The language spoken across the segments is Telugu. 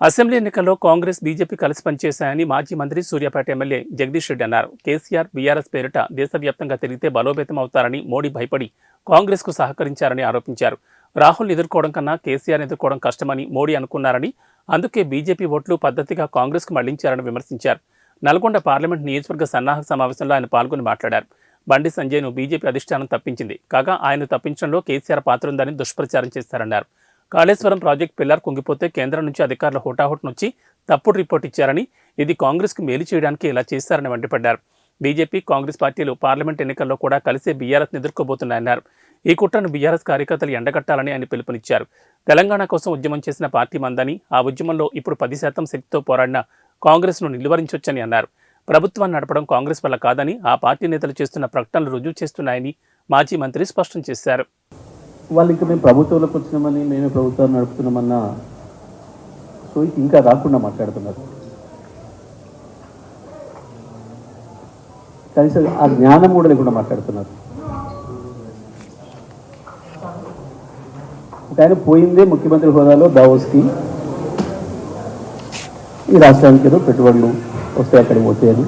అసెంబ్లీ ఎన్నికల్లో కాంగ్రెస్ బీజేపీ కలిసి పనిచేశాయని మాజీ మంత్రి సూర్యాపేట ఎమ్మెల్యే జగదీష్ రెడ్డి అన్నారు. కేసీఆర్ బీఆర్ఎస్ పేరిట దేశవ్యాప్తంగా తిరిగితే బలోపేతం అవుతారని మోడీ భయపడి కాంగ్రెస్కు సహకరించారని ఆరోపించారు. రాహుల్ ఎదుర్కోవడం కన్నా కేసీఆర్ ఎదుర్కోవడం కష్టమని మోడీ అనుకున్నారని అందుకే బీజేపీ ఓట్లు పద్ధతిగా కాంగ్రెస్కు మళ్ళించారని విమర్శించారు. నల్గొండ పార్లమెంట్ నియోజకవర్గ సన్నాహక సమావేశంలో ఆయన పాల్గొని మాట్లాడారు. బండి సంజయ్ను బీజేపీ అధిష్టానం తప్పించింది. కాగా ఆయన తప్పించడంలో కేసీఆర్ పాత్ర ఉందని దుష్ప్రచారం చేశారన్నారు కాళేశ్వరం ప్రాజెక్టు పిల్లర్ కుంగిపోతే కేంద్రం నుంచి అధికారులు హుటాహుట్ నుంచి తప్పుడు రిపోర్ట్ ఇచ్చారని ఇది కాంగ్రెస్కు మేలు చేయడానికి ఇలా చేశారని మండిపడ్డారు. బీజేపీ కాంగ్రెస్ పార్టీలు పార్లమెంట్ ఎన్నికల్లో కూడా కలిసి బీఆర్ఎస్ని ఎదుర్కోబోతున్నాయన్నారు ఈ కుట్రను బీఆర్ఎస్ కార్యకర్తలు ఎండగట్టాలని ఆయన పిలుపునిచ్చారు. తెలంగాణ కోసం ఉద్యమం చేసిన పార్టీ మందని ఆ ఉద్యమంలో ఇప్పుడు పది శాతం శక్తితో పోరాడిన కాంగ్రెస్ను నిలువరించొచ్చని అన్నారు. ప్రభుత్వాన్ని నడపడం కాంగ్రెస్ వల్ల కాదని ఆ పార్టీ నేతలు చేస్తున్న ప్రకటనలు రుజువు చేస్తున్నాయని మాజీ మంత్రి స్పష్టం చేశారు. వాళ్ళు ఇంకా మేము ప్రభుత్వంలోకి వచ్చినామని మేమే ప్రభుత్వాన్ని నడుపుతున్నామన్న సో ఇంకా రాకుండా మాట్లాడుతున్నారు. కనీసం ఆ జ్ఞానం కూడా లేకుండా మాట్లాడుతున్నారు. ఒక ఆయన పోయిందే ముఖ్యమంత్రి హోదాలో దావోస్కి. ఈ రాష్ట్రానికి ఏదో పెట్టుబడులు వస్తాయి అక్కడికి పోతాయని.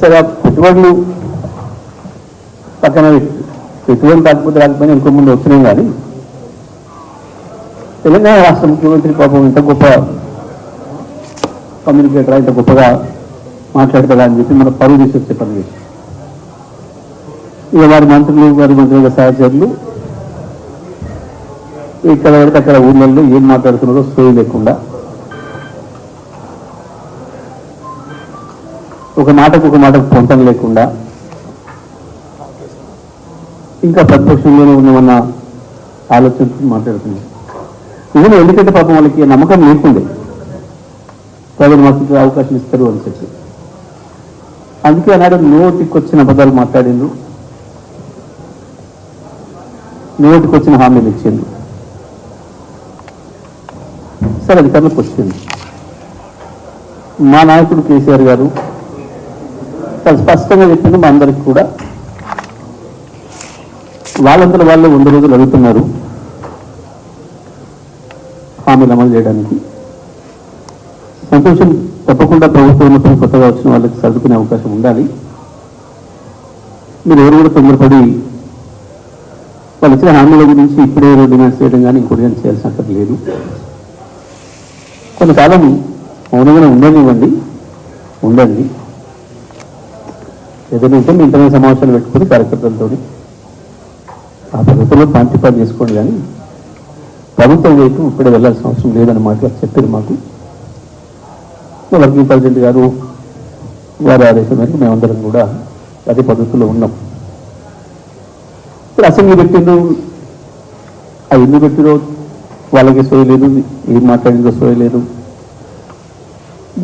సరే ఆ పెట్టుబడులు పక్కన పెట్టుబడి కాకపోతే రాకపోయినా ఇంకో ముందు వచ్చినాం కానీ తెలంగాణ రాష్ట్ర ముఖ్యమంత్రి పాపం ఇంత గొప్ప కమ్యూనికేటర్ ఇంత గొప్పగా మాట్లాడతాడా అని చెప్పి మన పరువు తీసి వచ్చే పని చేసి ఇక వారి మంత్రులు వారి మంత్రుల సహచరులు ఇక్కడ వరకు అక్కడ ఊళ్ళల్లో ఏం మాట్లాడుతున్నారో సోయి లేకుండా ఒక మాటకు ఒక మాటకు పొంతం లేకుండా ఇంకా ప్రతిపక్షంలోనే ఉన్నామన్న ఆలోచనతో మాట్లాడుతుంది నిజంగా ఎందుకంటే పాపం వాళ్ళకి నమ్మకం లేకుండే. ప్రజలు మాకు అవకాశం ఇస్తారు అని చెప్పి. అందుకే ఆనాడు నోటికొచ్చిన అబద్ధాలు మాట్లాడిండ్రు. నోటికి వచ్చిన హామీలు ఇచ్చిండు సరే అధికారులకు వచ్చింది మా నాయకుడు కేసీఆర్ గారు చాలా స్పష్టంగా చెప్పింది మా అందరికి కూడా. వాళ్ళందరూ వాళ్ళు వంద రోజులు అడుగుతున్నారు హామీలు అమలు చేయడానికి. సంతోషం తప్పకుండా ప్రభుత్వం కొత్తగా వచ్చిన వాళ్ళకి సర్దుకునే అవకాశం ఉండాలి. మీరు ఎవరు కూడా తొందరపడి వాళ్ళు ఇచ్చిన హామీల గురించి ఇప్పుడే డిమాండ్ చేయడం కానీ ఇంకోటి కానీ చేయాల్సిన అక్కర్లేదు లేదు. కొంతకాలం మౌనంగానే ఉండనివ్వండి ఉండండి. ఏదైనా ఉంటే మీ ఇంటర్నెట్ సమావేశాలు పెట్టుకుని కార్యకర్తలతో ప్రభుత్వంలో పాంటిపాటు చేసుకోండి కానీ ప్రభుత్వం వైపు ఇప్పుడే వెళ్ళాల్సిన అవసరం లేదని మాట చెప్పారు మాకు. వర్కింగ్ ప్రెసిడెంట్ గారు వారి ఆదేశం మేరకు మేమందరం కూడా అదే పద్ధతిలో ఉన్నాం. ఇప్పుడు అసెంబ్లీ పెట్టిండ్రు. ఆ ఎందుకు పెట్టిరో వాళ్ళకి సోయలేదు ఏం మాట్లాడిందో సోయలేదు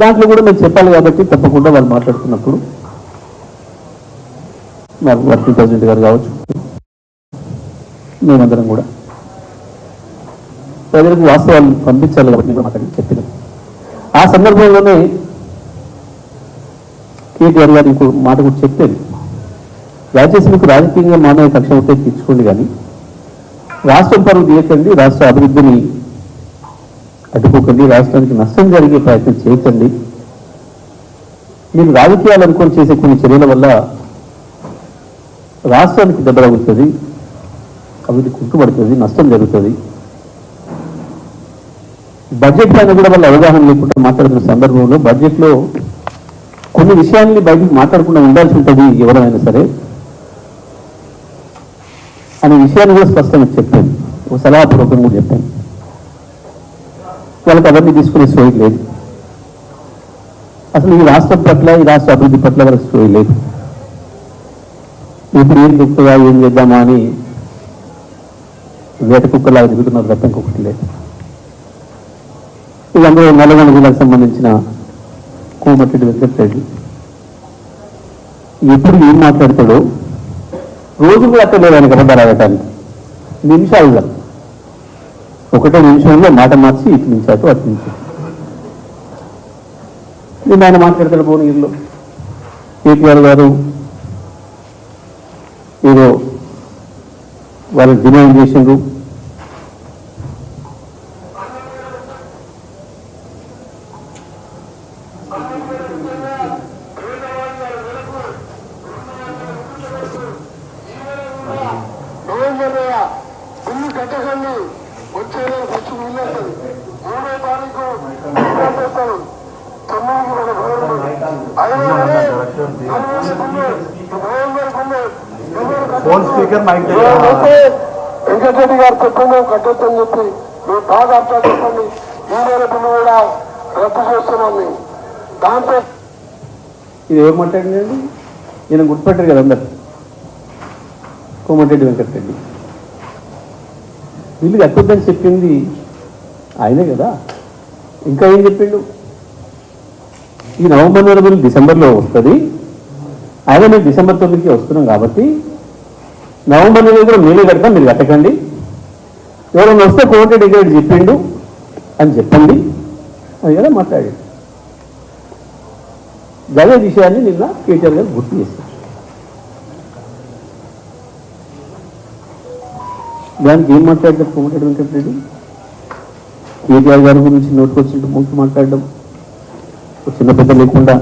దాంట్లో కూడా మేము చెప్పాలి కాబట్టి తప్పకుండా వాళ్ళు మాట్లాడుతున్నప్పుడు మా వర్కింగ్ ప్రెసిడెంట్ గారు కావచ్చు మేమందరం కూడా. ప్రజలకు వాస్తవాలు పంపించాలి కాబట్టి మేము అక్కడికి చెప్పినాం. ఆ సందర్భంలోనే కేటీఆర్ గారు ఇంకో మాట కూడా చెప్పేది దయచేసి మీకు రాజకీయంగా మానవ కక్ష ఉంటే తీర్చుకోండి కానీ రాష్ట్రం పరువు తీయకండి రాష్ట్ర అభివృద్ధిని అడ్డుకోకండి రాష్ట్రానికి నష్టం జరిగే ప్రయత్నం చేయకండి. మీరు రాజకీయాలు అనుకొని చేసే కొన్ని చర్యల వల్ల రాష్ట్రానికి దెబ్బ తగులుతుంది. అభివృద్ధి కుట్టుబడుతుంది నష్టం జరుగుతుంది. బడ్జెట్ పైన కూడా వాళ్ళ అవగాహన లేకుండా మాట్లాడుతున్న సందర్భంలో బడ్జెట్లో కొన్ని విషయాల్ని బయటకు మాట్లాడకుండా ఉండాల్సి ఉంటుంది ఎవరైనా సరే అనే విషయాన్ని కూడా స్పష్టంగా చెప్పాను. ఒక సలహాపూర్వకంగా కూడా చెప్పాను. వాళ్ళకి అవన్నీ తీసుకునే సోయి లేదు. అసలు ఈ రాష్ట్రం పట్ల ఈ రాష్ట్ర అభివృద్ధి పట్ల వాళ్ళకి సోయి లేదు. ఇప్పుడు ఏం చెప్తుందా ఏం చేద్దామా అని వేట కుక్కలాగా తిరుగుతున్నారు తప్ప ఇంకొకటి లేదు. వీళ్ళందరూ నల్లగొండ జిల్లాకు సంబంధించిన కోమటిరెడ్డి వెంకటరెడ్డి. ఎప్పుడు ఏం మాట్లాడతాడో రోజు కూడా అక్కడ ఆయన ఆయనకు అబద్ధాలు ఆడటానికి. నిమిషాలుగా ఒకటో నిమిషంలో మాట మార్చి ఇటు నుంచి అటు అటు నుంచి. నిన్న ఆయన మాట్లాడతాడు భువనగిరిలో. కేటీఆర్ గారు ఏదో వాళ్ళు డిమాండ్ చేసిండ్రు Thank you. Phone speaker mike Venkatreddy గారు చెప్పింది కట్టొచ్చని చెప్పి మేము బాగా అర్థం చెప్పండి ఈ నెల బిల్లు కూడా రద్దు చేస్తున్నాం మేము. దాంతో ఇది మాట్లాడిందండి ఈయన గుర్తుపెట్టారు కదా అందరు. కోమటిరెడ్డి వెంకటరెడ్డి వీళ్ళకి అద్భుతం చెప్పింది ఆయనే కదా. ఇంకా ఏం చెప్పిండు? ఈ నవంబర్ నెల బిల్లు డిసెంబర్లో వస్తుంది. ఆయన మీరు డిసెంబర్ తొమ్మిదికి వస్తున్నాం కాబట్టి నవంబర్ నెల కూడా మేలే కడతాం మీరు కట్టకండి. ఎవరైనా వస్తే కోమటిరెడ్డి వెంకటరెడ్డి చెప్పిండు అని చెప్పండి. అది కదా మాట్లాడాడు గదే విషయాన్ని నిన్న కేటీఆర్ గారు గుర్తు చేశారు. దానికి ఏం మాట్లాడతారు కోమటిరెడ్డి వెంకటరెడ్డి? కేటీఆర్ గారి గురించి నోటుకొచ్చినట్టు ముందు మాట్లాడడం. చిన్న పెద్ద లేకుండా